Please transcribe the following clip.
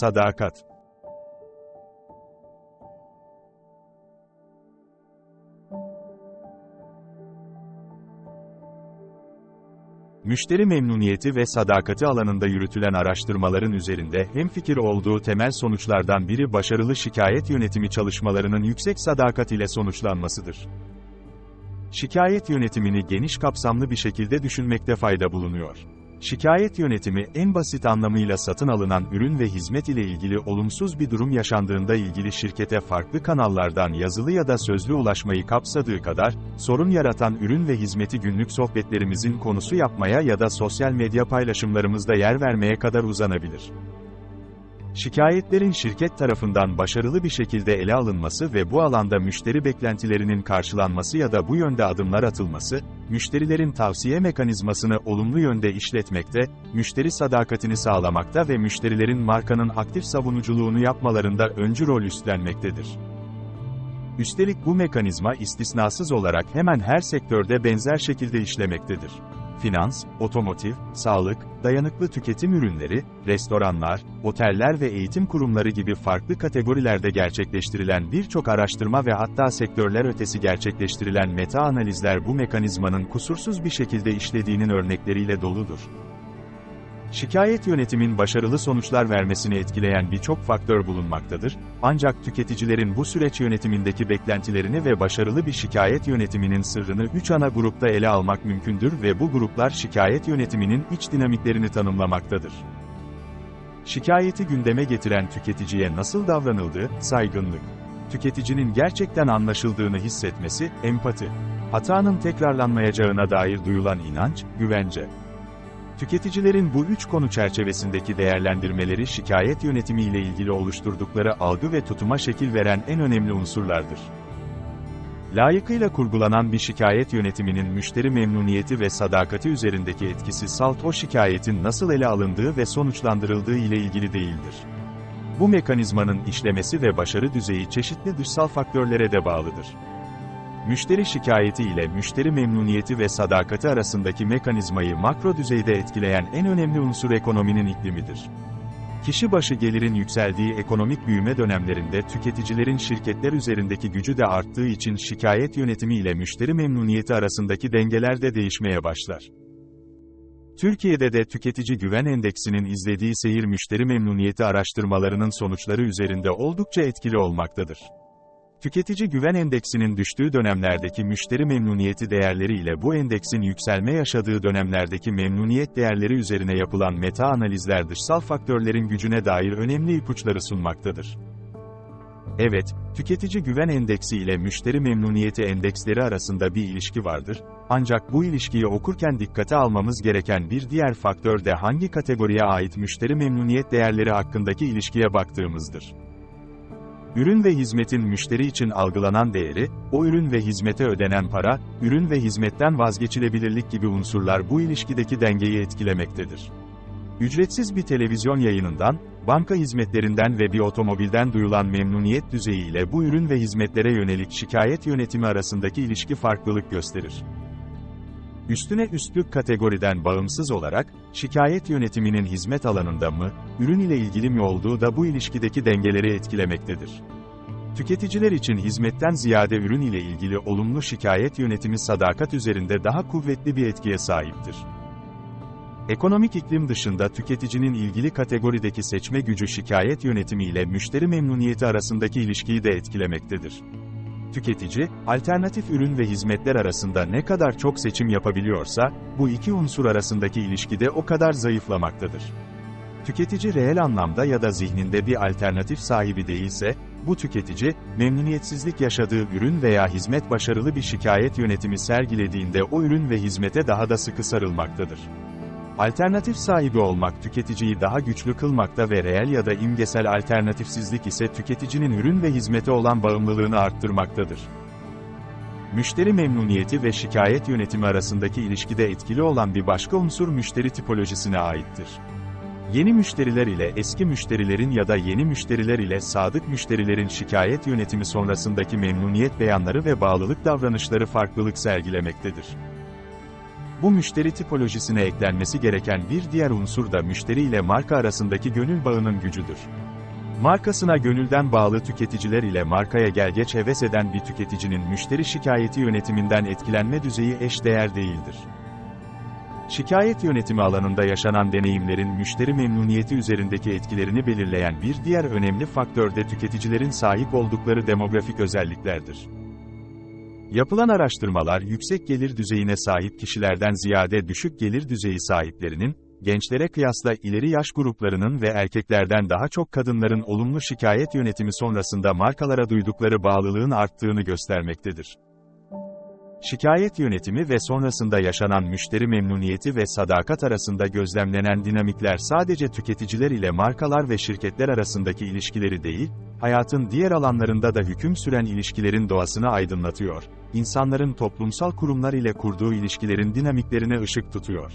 Sadakat Müşteri memnuniyeti ve sadakati alanında yürütülen araştırmaların üzerinde hemfikir olduğu temel sonuçlardan biri başarılı şikayet yönetimi çalışmalarının yüksek sadakat ile sonuçlanmasıdır. Şikayet yönetimini geniş kapsamlı bir şekilde düşünmekte fayda bulunuyor. Şikayet yönetimi en basit anlamıyla satın alınan ürün ve hizmet ile ilgili olumsuz bir durum yaşandığında ilgili şirkete farklı kanallardan yazılı ya da sözlü ulaşmayı kapsadığı kadar, sorun yaratan ürün ve hizmeti günlük sohbetlerimizin konusu yapmaya ya da sosyal medya paylaşımlarımızda yer vermeye kadar uzanabilir. Şikayetlerin şirket tarafından başarılı bir şekilde ele alınması ve bu alanda müşteri beklentilerinin karşılanması ya da bu yönde adımlar atılması, müşterilerin tavsiye mekanizmasını olumlu yönde işletmekte, müşteri sadakatini sağlamakta ve müşterilerin markanın aktif savunuculuğunu yapmalarında öncü rol üstlenmektedir. Üstelik bu mekanizma istisnasız olarak hemen her sektörde benzer şekilde işlemektedir finans, otomotiv, sağlık, dayanıklı tüketim ürünleri, restoranlar, oteller ve eğitim kurumları gibi farklı kategorilerde gerçekleştirilen birçok araştırma ve hatta sektörler ötesi gerçekleştirilen meta analizler bu mekanizmanın kusursuz bir şekilde işlediğinin örnekleriyle doludur. Şikayet yönetimin başarılı sonuçlar vermesini etkileyen birçok faktör bulunmaktadır, ancak tüketicilerin bu süreç yönetimindeki beklentilerini ve başarılı bir şikayet yönetiminin sırrını üç ana grupta ele almak mümkündür ve bu gruplar şikayet yönetiminin iç dinamiklerini tanımlamaktadır. Şikayeti gündeme getiren tüketiciye nasıl davranıldığı, saygınlık. Tüketicinin gerçekten anlaşıldığını hissetmesi, empati. Hatanın tekrarlanmayacağına dair duyulan inanç, güvence. Tüketicilerin bu üç konu çerçevesindeki değerlendirmeleri şikayet yönetimi ile ilgili oluşturdukları algı ve tutuma şekil veren en önemli unsurlardır. Layıkıyla kurgulanan bir şikayet yönetiminin müşteri memnuniyeti ve sadakati üzerindeki etkisi salt o şikayetin nasıl ele alındığı ve sonuçlandırıldığı ile ilgili değildir. Bu mekanizmanın işlemesi ve başarı düzeyi çeşitli dışsal faktörlere de bağlıdır. Müşteri şikayeti ile müşteri memnuniyeti ve sadakati arasındaki mekanizmayı makro düzeyde etkileyen en önemli unsur ekonominin iklimidir. Kişi başı gelirin yükseldiği ekonomik büyüme dönemlerinde tüketicilerin şirketler üzerindeki gücü de arttığı için şikayet yönetimi ile müşteri memnuniyeti arasındaki dengeler de değişmeye başlar. Türkiye'de de tüketici güven endeksinin izlediği seyir müşteri memnuniyeti araştırmalarının sonuçları üzerinde oldukça etkili olmaktadır. Tüketici güven endeksinin düştüğü dönemlerdeki müşteri memnuniyeti değerleri ile bu endeksin yükselme yaşadığı dönemlerdeki memnuniyet değerleri üzerine yapılan meta analizler dışsal faktörlerin gücüne dair önemli ipuçları sunmaktadır. Evet, tüketici güven endeksi ile müşteri memnuniyeti endeksleri arasında bir ilişki vardır, ancak bu ilişkiyi okurken dikkate almamız gereken bir diğer faktör de hangi kategoriye ait müşteri memnuniyet değerleri hakkındaki ilişkiye baktığımızdır. Ürün ve hizmetin müşteri için algılanan değeri, o ürün ve hizmete ödenen para, ürün ve hizmetten vazgeçilebilirlik gibi unsurlar bu ilişkideki dengeyi etkilemektedir. Ücretsiz bir televizyon yayınından, banka hizmetlerinden ve bir otomobilden duyulan memnuniyet düzeyi ile bu ürün ve hizmetlere yönelik şikayet yönetimi arasındaki ilişki farklılık gösterir. Üstüne üstlük kategoriden bağımsız olarak, şikayet yönetiminin hizmet alanında mı, ürün ile ilgili mi olduğu da bu ilişkideki dengeleri etkilemektedir. Tüketiciler için hizmetten ziyade ürün ile ilgili olumlu şikayet yönetimi sadakat üzerinde daha kuvvetli bir etkiye sahiptir. Ekonomik iklim dışında tüketicinin ilgili kategorideki seçme gücü şikayet yönetimi ile müşteri memnuniyeti arasındaki ilişkiyi de etkilemektedir. Tüketici, alternatif ürün ve hizmetler arasında ne kadar çok seçim yapabiliyorsa, bu iki unsur arasındaki ilişki de o kadar zayıflamaktadır. Tüketici reel anlamda ya da zihninde bir alternatif sahibi değilse, bu tüketici, memnuniyetsizlik yaşadığı ürün veya hizmet başarılı bir şikayet yönetimi sergilediğinde o ürün ve hizmete daha da sıkı sarılmaktadır. Alternatif sahibi olmak tüketiciyi daha güçlü kılmakta ve reel ya da imgesel alternatifsizlik ise tüketicinin ürün ve hizmete olan bağımlılığını arttırmaktadır. Müşteri memnuniyeti ve şikayet yönetimi arasındaki ilişkide etkili olan bir başka unsur müşteri tipolojisine aittir. Yeni müşteriler ile eski müşterilerin ya da yeni müşteriler ile sadık müşterilerin şikayet yönetimi sonrasındaki memnuniyet beyanları ve bağlılık davranışları farklılık sergilemektedir. Bu müşteri tipolojisine eklenmesi gereken bir diğer unsur da müşteri ile marka arasındaki gönül bağının gücüdür. Markasına gönülden bağlı tüketiciler ile markaya gelgeç heves eden bir tüketicinin müşteri şikayeti yönetiminden etkilenme düzeyi eşdeğer değildir. Şikayet yönetimi alanında yaşanan deneyimlerin müşteri memnuniyeti üzerindeki etkilerini belirleyen bir diğer önemli faktör de tüketicilerin sahip oldukları demografik özelliklerdir. Yapılan araştırmalar yüksek gelir düzeyine sahip kişilerden ziyade düşük gelir düzeyi sahiplerinin, gençlere kıyasla ileri yaş gruplarının ve erkeklerden daha çok kadınların olumlu şikayet yönetimi sonrasında markalara duydukları bağlılığın arttığını göstermektedir. Şikayet yönetimi ve sonrasında yaşanan müşteri memnuniyeti ve sadakat arasında gözlemlenen dinamikler sadece tüketiciler ile markalar ve şirketler arasındaki ilişkileri değil, hayatın diğer alanlarında da hüküm süren ilişkilerin doğasını aydınlatıyor. İnsanların toplumsal kurumlar ile kurduğu ilişkilerin dinamiklerine ışık tutuyor.